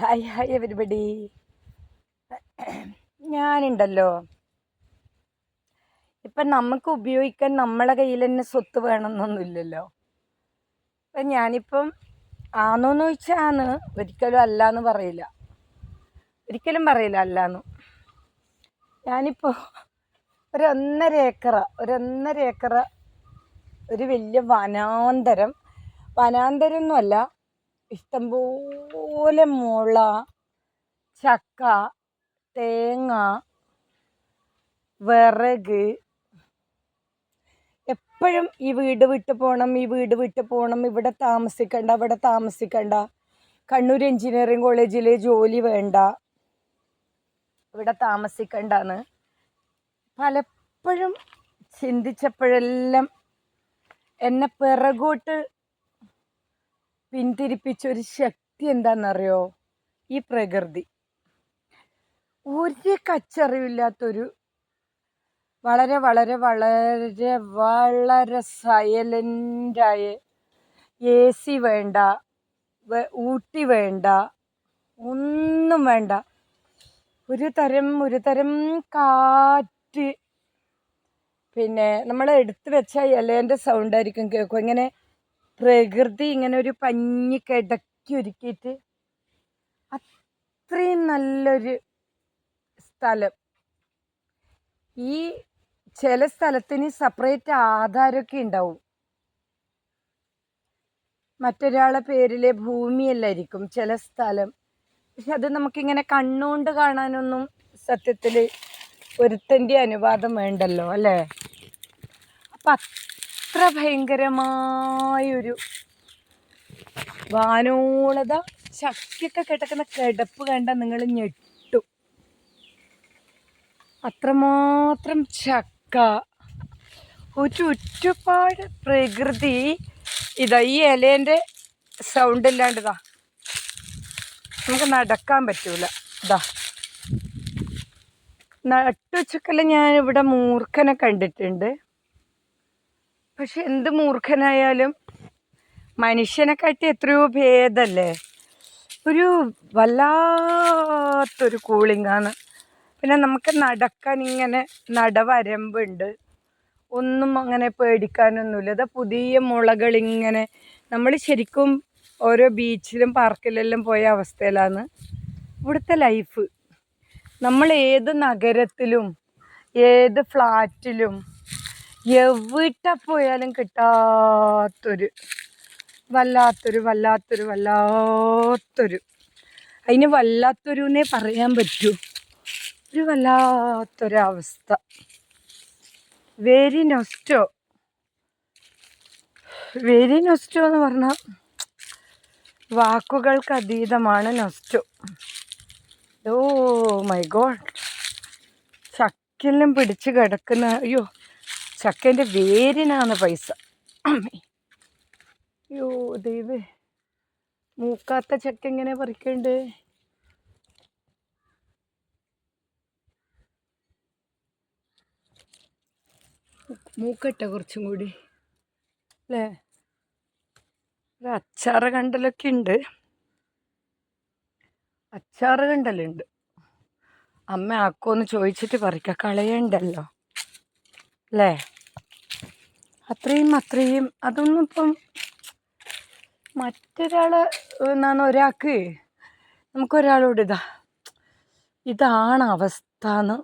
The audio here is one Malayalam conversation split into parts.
ഹായ് ഹായ് എവരിബഡി ഞാനുണ്ടല്ലോ. ഇപ്പം നമുക്ക് ഉപയോഗിക്കാൻ നമ്മളെ കയ്യിൽ തന്നെ സ്വത്ത് വേണമെന്നൊന്നുമില്ലല്ലോ. ഇപ്പം ഞാനിപ്പം ആണോന്ന് ചോദിച്ചാൽ ഒരിക്കലും അല്ല എന്ന് പറയില്ല. ഒരിക്കലും പറയില്ല അല്ലാന്ന്. ഞാനിപ്പോൾ ഒരു ഒന്നര ഏക്കറ ഒരു ഒന്നര ഏക്കറ ഒരു വലിയ വനാന്തരം. വനാന്തരമൊന്നുമല്ല ഇഷ്ടംപോലെ മുള ചക്ക തേങ്ങ വിറക്. എപ്പോഴും ഈ വീട് വിട്ട് പോകണം ഈ വീട് വിട്ട് പോകണം ഇവിടെ താമസിക്കണ്ട ഇവിടെ താമസിക്കണ്ട. കണ്ണൂർ എഞ്ചിനീയറിംഗ് കോളേജിൽ ജോലി വേണ്ട. ഇവിടെ താമസിക്കണ്ടെന്ന്. പലപ്പോഴും ചിന്തിച്ചപ്പോഴെല്ലാം എന്നെ പിറകോട്ട് പിന്തിരിപ്പിച്ച ഒരു ശക്തി എന്താണെന്നറിയോ ഈ പ്രകൃതി. ഒരു കച്ചറിവില്ലാത്തൊരു വളരെ വളരെ വളരെ വളരെ സൈലന്റായ എ സി വേണ്ട ഊട്ടി വേണ്ട ഒന്നും വേണ്ട. ഒരു തരം ഒരു തരം കാറ്റ്. പിന്നെ നമ്മൾ എടുത്തു വെച്ച ഇലേന്റെ സൗണ്ടായിരിക്കും കേൾക്കും ഇങ്ങനെ പ്രകൃതി ഇങ്ങനെ ഒരു പഞ്ഞി കിടക്കി ഒരുക്കിയിട്ട് അത്രയും നല്ലൊരു സ്ഥലം. ഈ ചില സ്ഥലത്തിന് സെപ്പറേറ്റ് ആധാരമൊക്കെ ഉണ്ടാവും മറ്റൊരാളെ പേരിലെ ഭൂമിയല്ലായിരിക്കും ചില സ്ഥലം. പക്ഷെ അത് നമുക്കിങ്ങനെ കണ്ണുകൊണ്ട് കാണാനൊന്നും സത്യത്തിൽ ഒരുത്തന്റെ അനുവാദം വേണ്ടല്ലോ അല്ലേ? അപ്പം അത്ര ഭയങ്കരമായൊരു വാനോളത ചക്കൊക്കെ കിടക്കുന്ന കിടപ്പ് കണ്ട നിങ്ങൾ ഞെട്ടും. അത്രമാത്രം ചക്ക. ഒരു ഒരുപാട് പ്രകൃതി. ഇതാ ഈ ഇലേന്റെ സൗണ്ട് ഇല്ലാണ്ടിതാ നമുക്ക് നടക്കാൻ പറ്റൂല. ഇതാ. നട്ടുച്ചക്കല്ല ഞാനിവിടെ മൂർഖനെ കണ്ടിട്ടുണ്ട്. പക്ഷെ എന്ത് മൂർഖനായാലും മനുഷ്യനെ മനുഷ്യനെക്കാട്ടി എത്രയോ ഭേദല്ലേ? ഒരു വല്ലാത്തൊരു കൂളിംഗാണ് പിന്നെ നമുക്ക് നടക്കാൻ ഇങ്ങനെ നടവരമ്പുണ്ട്. ഒന്നും അങ്ങനെ പേടിക്കാനൊന്നുമില്ല. ഇതാ പുതിയ മുളകൾ ഇങ്ങനെ നമ്മൾ ശരിക്കും ഓരോ ബീച്ചിലും പാർക്കിലെല്ലാം പോയ അവസ്ഥയിലാണ് ഇവിടുത്തെ ലൈഫ് നമ്മൾ ഏത് നഗരത്തിലും ഏത് ഫ്ലാറ്റിലും എവിടെ പോയാലും കിട്ടാത്തൊരു വല്ലാത്തൊരു വല്ലാത്തൊരു വല്ലാത്തൊരു അതിന് വല്ലാത്തൊരു എന്നേ പറയാൻ പറ്റൂ. ഒരു വല്ലാത്തൊരവസ്ഥ. വെരി നൊസ്റ്റോ. വെരി നൊസ്റ്റോ എന്ന് പറഞ്ഞാൽ വാക്കുകൾക്ക് അതീതമാണ് നൊസ്റ്റോ. Oh my God. ചക്കിലും പിടിച്ച് കിടക്കുന്ന അയ്യോ ചക്കേന്റെ വേരിനാണ് പൈസ. അയ്യോ ദൈവേ. മൂക്കാത്ത ചക്ക എങ്ങനെ പറിക്കണ്ട്? മൂക്കട്ട കുറച്ചും കൂടി. അല്ലേ? ഒരു അച്ചാറ് കണ്ടലൊക്കെ ഉണ്ട്. അച്ചാറ് കണ്ടലുണ്ട്. അമ്മ ആക്കോന്ന് ചോദിച്ചിട്ട് പറിക്ക കളയണ്ടല്ലോ. അല്ലേ അത്രയും അത്രയും. അതൊന്നും ഇപ്പം മറ്റൊരാൾ എന്നാണ് ഒരാൾക്ക് നമുക്കൊരാളോട് ഇതാ ഇതാണ് അവസ്ഥ എന്ന്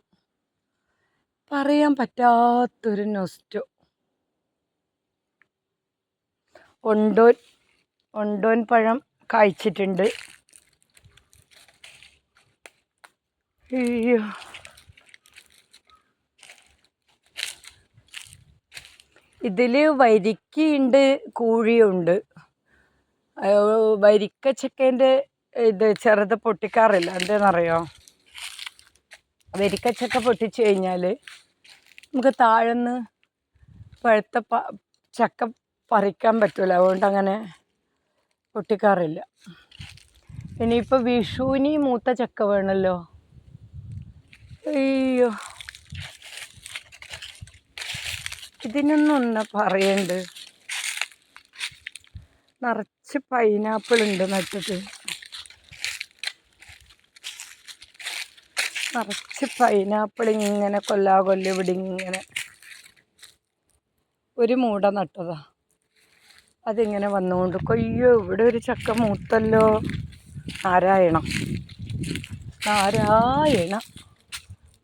പറയാൻ പറ്റാത്തൊരു നൊസ്റ്റോ ഒണ്ടോൻ ഒണ്ടോൻ പഴം കായ്ച്ചിട്ടുണ്ട്. അയ്യോ. ഇതിൽ വരിക്കയുണ്ട് കൂഴിയുണ്ട്. വരിക്കച്ചക്കേന്റെ ഇത് ചെറുത് പൊട്ടിക്കാറില്ല. എന്താണെന്നറിയോ വരിക്കച്ചക്ക പൊട്ടിച്ചു കഴിഞ്ഞാൽ നമുക്ക് താഴെന്ന് പഴുത്ത പ ചക്ക പറിക്കാൻ പറ്റില്ല അതുകൊണ്ട് അങ്ങനെ പൊട്ടിക്കാറില്ല. ഇനിയിപ്പോൾ വിഷുവിന് മൂത്ത ചക്ക വേണമല്ലോ അയ്യോ. ഇതിനൊന്നും ഒന്ന് പറയണ്ട്. നിറച്ച് പൈനാപ്പിൾ ഉണ്ട് നട്ടിട്ട്. നിറച്ച് പൈനാപ്പിൾ ഇങ്ങനെ കൊല്ലാ കൊല്ലി ഇവിടെ ഇങ്ങനെ. ഒരു മൂട നട്ടതാ. അതിങ്ങനെ വന്നുകൊണ്ട് കൊയ്യോ ഇവിടെ ഒരു ചക്ക മൂത്തല്ലോ. നാരായണം. നാരായണ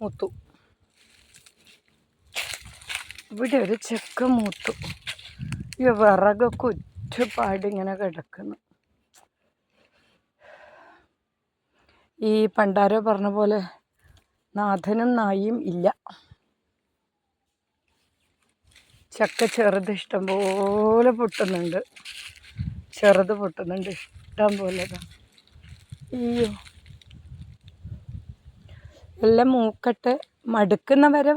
മൂത്തു. ഇവിടെ ഒരു ചെക്ക മൂത്തു. ഈ വിറകൊക്കെ ഒറ്റപ്പാടിങ്ങനെ കിടക്കുന്നു. ഈ പണ്ടാരോ പറഞ്ഞ പോലെ നാഥനും നായും ഇല്ല. ചക്ക ചെറുത് ഇഷ്ടം പോലെ പൊട്ടുന്നുണ്ട്. ചെറുത് പൊട്ടുന്നുണ്ട് ഇഷ്ടം പോലെ അയ്യോ. എല്ലാം മൂക്കട്ടെ മടുക്കുന്ന വരെ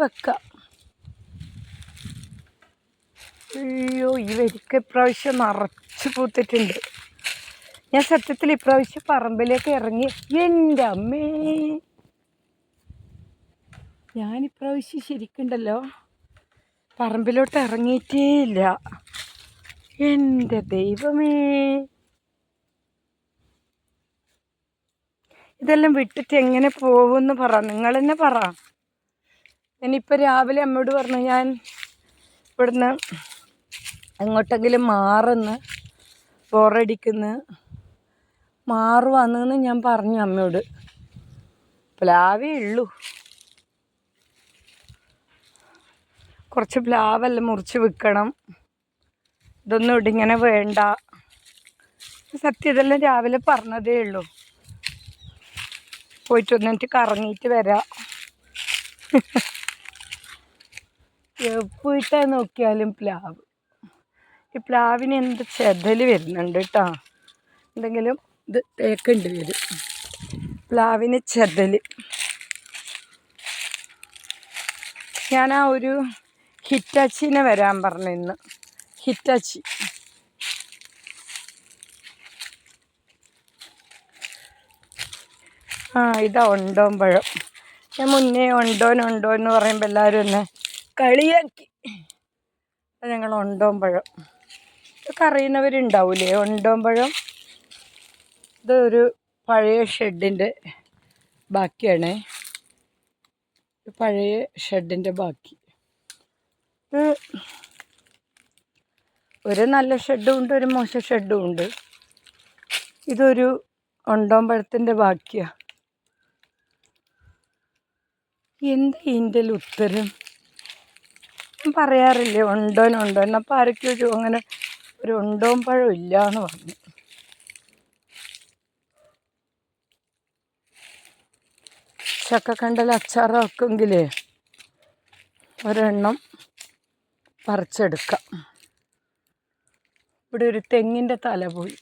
അയ്യോ ഈ വരിക്ക ഇപ്രാവശ്യം നിറച്ച് പൂത്തിട്ടുണ്ട്. ഞാൻ സത്യത്തിൽ ഇപ്രാവശ്യം പറമ്പിലേക്ക് ഇറങ്ങി. എന്റെ അമ്മേ. ഞാൻ ഇപ്രാവശ്യം ശരിക്കുണ്ടല്ലോ പറമ്പിലോട്ട് ഇറങ്ങിയിട്ടേ ഇല്ല എന്റെ ദൈവമേ. ഇതെല്ലാം വിട്ടിട്ട് എങ്ങനെ പോകുമെന്ന് പറ. നിങ്ങൾ തന്നെ പറ. ഞാനിപ്പോൾ രാവിലെ അമ്മയോട് പറഞ്ഞു ഞാൻ ഇവിടുന്ന് എങ്ങോട്ടെങ്കിലും മാറുന്ന് ബോറടിക്കുന്നു മാറുവാന്നെന്ന് ഞാൻ പറഞ്ഞു അമ്മയോട്. പ്ലാവേ ഉള്ളൂ. കുറച്ച് പ്ലാവെല്ലാം മുറിച്ച് വിൽക്കണം. ഇതൊന്നും ഇവിടെ ഇങ്ങനെ വേണ്ട. സത്യം ഇതെല്ലാം രാവിലെ പറഞ്ഞതേ ഉള്ളൂ. പോയിട്ട് വന്നിട്ട് കറങ്ങിയിട്ട് വരാം. എപ്പോയിട്ടാ നോക്കിയാലും പ്ലാവ്. ഈ പ്ലാവിന് എന്ത് ചെതൽ വരുന്നുണ്ട് കേട്ടോ എന്തെങ്കിലും ഇത് തേക്കേണ്ടി വരും. പ്ലാവിന് ചെതൽ. ഞാൻ ആ ഒരു ഹിറ്റാച്ചിനെ വരാൻ പറഞ്ഞു ഇന്ന്. ഹിറ്റാച്ചി. ആ ഇതാ ഉണ്ടോമ്പഴം ഞാൻ മുന്നേ ഉണ്ടോൻ ഉണ്ടോ എന്ന് പറയുമ്പോൾ എല്ലാവരും എന്നെ കളിയാക്കി. ഞങ്ങൾ ഉണ്ടോമ്പഴം ഇതൊക്കെ അറിയുന്നവരുണ്ടാവൂലേ ഉണ്ടോമ്പഴം ഇതൊരു പഴയ ഷെഡിന്റെ ബാക്കിയാണ്. പഴയ ഷെഡിന്റെ ബാക്കി. ഇത് ഒരു നല്ല ഷെഡും ഉണ്ട് ഒരു മോശം ഷെഡും ഉണ്ട്. ഇതൊരു ഒണ്ടോമ്പഴത്തിന്റെ ബാക്കിയാണ് എന്താ ഇതിന്റെ ഉത്തരം? പറയാറില്ലേ ഉണ്ടോനുണ്ടോ എന്നപ്പോൾ ആരൊക്കെയോ അങ്ങനെ ഒരു ഉണ്ടോമ്പഴം ഇല്ല എന്ന് പറഞ്ഞു. ചക്കക്കണ്ടൽ അച്ചാറാക്കുമെങ്കിലേ ഒരെണ്ണം പറിച്ചെടുക്കാം. ഇവിടെ ഒരു തെങ്ങിന്റെ തല പോയി.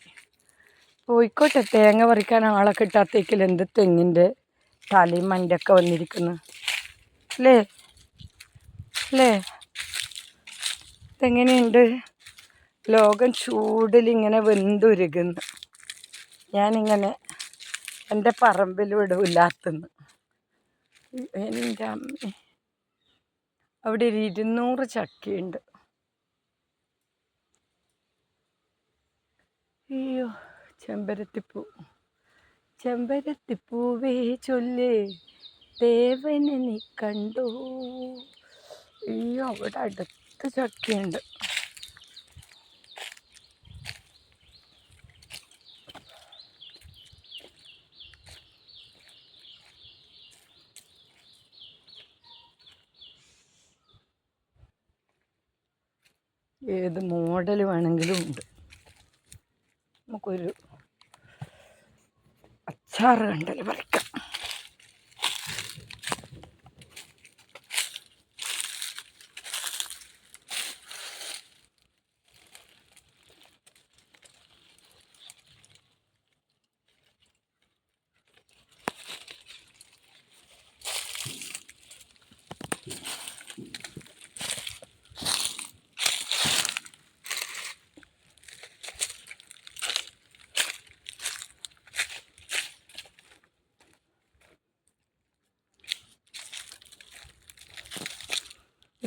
പോയിക്കോട്ടെ തേങ്ങ പറിക്കാൻ ആളെ കിട്ടാത്തേക്കിൽ എന്ത് തെങ്ങിന്റെ തലയും മണ്ടൊക്കെ വന്നിരിക്കുന്നു. അല്ലേ? അല്ലേ? ഇതെങ്ങനെയുണ്ട് ലോകം ചൂടിലിങ്ങനെ വെന്തുരുകുന്നു. ഞാനിങ്ങനെ എന്റെ പറമ്പിലൂടെ ഇല്ലാത്തുന്നു. എന്റെ അമ്മ അവിടെ ഒരു ഇരുന്നൂറ് ചക്കയുണ്ട്. അയ്യോ ചെമ്പരത്തിപ്പൂ. ചെമ്പരത്തിപ്പൂവേ ചൊല്ലേ ദേവനെ നീ കണ്ടു. അയ്യോ അവിടെ അടുത്ത് ചക്കയുണ്ട്. ഏത് മോഡൽ വേണമെങ്കിലും ഉണ്ട്. നമുക്കൊരു അച്ചാറ് കണ്ടൽ പറിക്കാം.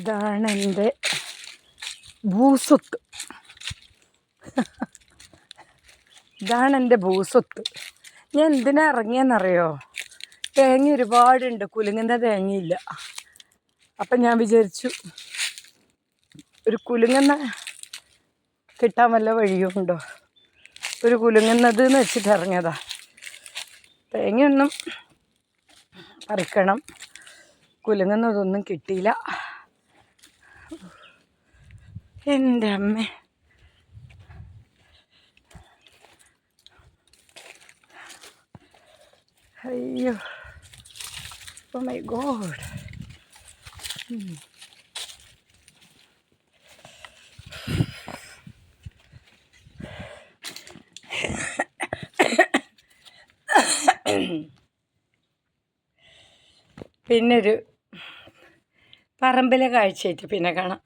ഇതാണ് എന്റെ ഭൂസ്വത്ത്. ഇതാണ് എന്റെ ഭൂസ്വത്ത്. ഞാൻ എന്തിനാ ഇറങ്ങിയെന്നറിയോ? തേങ്ങ ഒരുപാടുണ്ട്. കുലുങ്ങുന്ന തേങ്ങയില്ല. അപ്പം ഞാൻ വിചാരിച്ചു ഒരു കുലുങ്ങുന്ന കിട്ടാൻ വല്ല വഴിയുമുണ്ടോ ഒരു കുലുങ്ങുന്നത് എന്ന് വെച്ചിട്ട് ഇറങ്ങിയതാ. തേങ്ങയൊന്നും പറിക്കണം. കുലുങ്ങുന്നതൊന്നും കിട്ടിയില്ല. എന്റെ അമ്മ. അയ്യോ. ഓ മൈ ഗോഡ് പിന്നൊരു പറമ്പിലെ കാഴ്ചയായിട്ട് പിന്നെ കാണാം.